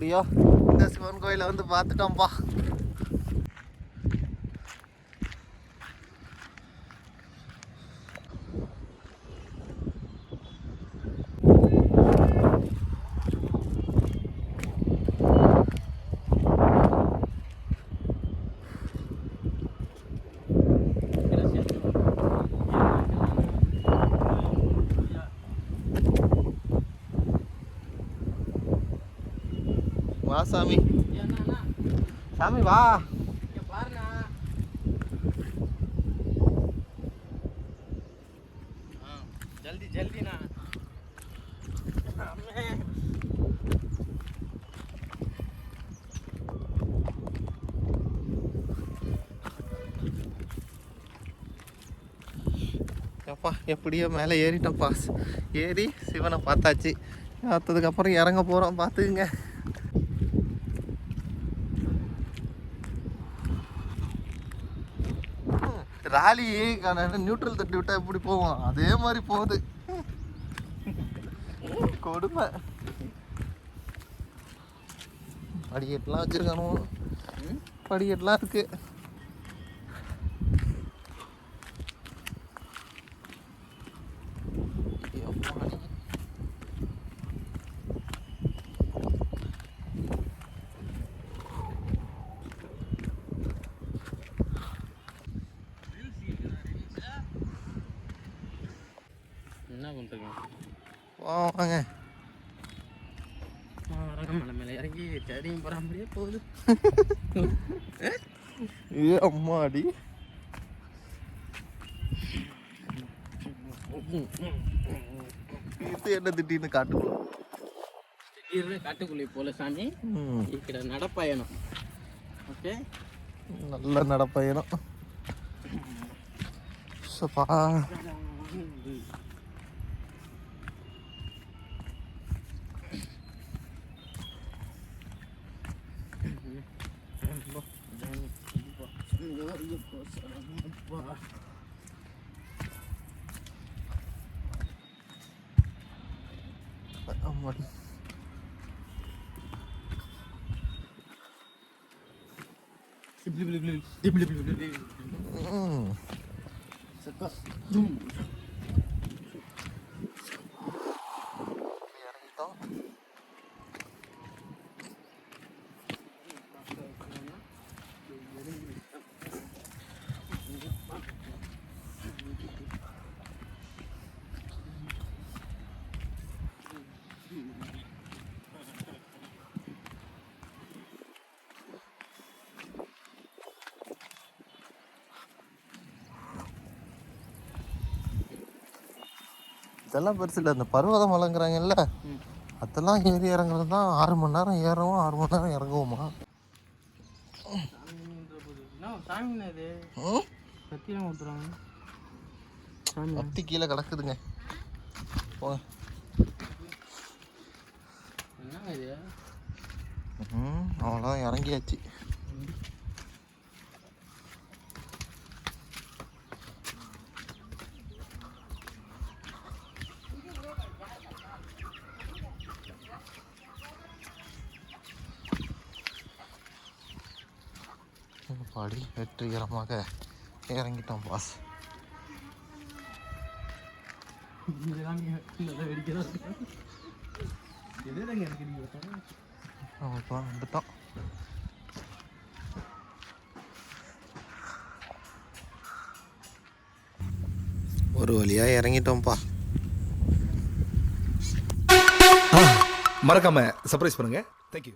ஐயோ இந்த சிவன் கோயிலை வந்து பார்த்துட்டோம்ப்பா வா சாமி. சாமி வா. ஜல்தி ஜல்திண்ணா அப்பா எப்படியோ மேலே ஏறிட்டோம்ப்பா. ஏறி சிவனை பார்த்தாச்சு. பார்த்ததுக்கப்புறம் இறங்க போகிறோம் பார்த்துக்குங்க. ராலி நியூட்ரல் தட்டி விட்டா எப்படி போவோம்? அதே மாதிரி போகுது. கொடுமை. படிக்கட்டுலாம் வச்சிருக்கானோ படிக்கட்டுலாம் இருக்கு. என்ன பண்ணுறீங்க வாங்க. மலை மேலே இறங்கி தேடியும் போகிறாமலே போகுது. அம்மாடி. இது என்ன திட்டின்னு காட்டுக்குள்ள? திடீர்னு காட்டுக்குள்ளே போல சாமி. இக்கிட நடப்பயணம். ஓகே? நல்ல நடப்பயணம். அம்மாடி ம் இறங்கிட்டோம் இதெல்லாம் பெருசு இல்லை இந்த பர்வத மலைங்கிறாங்கல்ல அதெல்லாம் ஏறி இறங்குறது தான் ஆறு மணி நேரம் ஏறவும் ஆறு மணி நேரம் இறங்குவோமா? கத்தி கீழே கிடக்குதுங்க. போங்க. அவ்வளோதான் இறங்கியாச்சு. பாடி வெற்றிகரமாக இறங்கிட்டோம் பாஸ் இதுதாங்க வந்துட்டோம். ஒரு வழியாக இறங்கிட்டோம்ப்பா. மறக்காம சர்ப்ரைஸ் பண்ணுங்க. தேங்க்யூ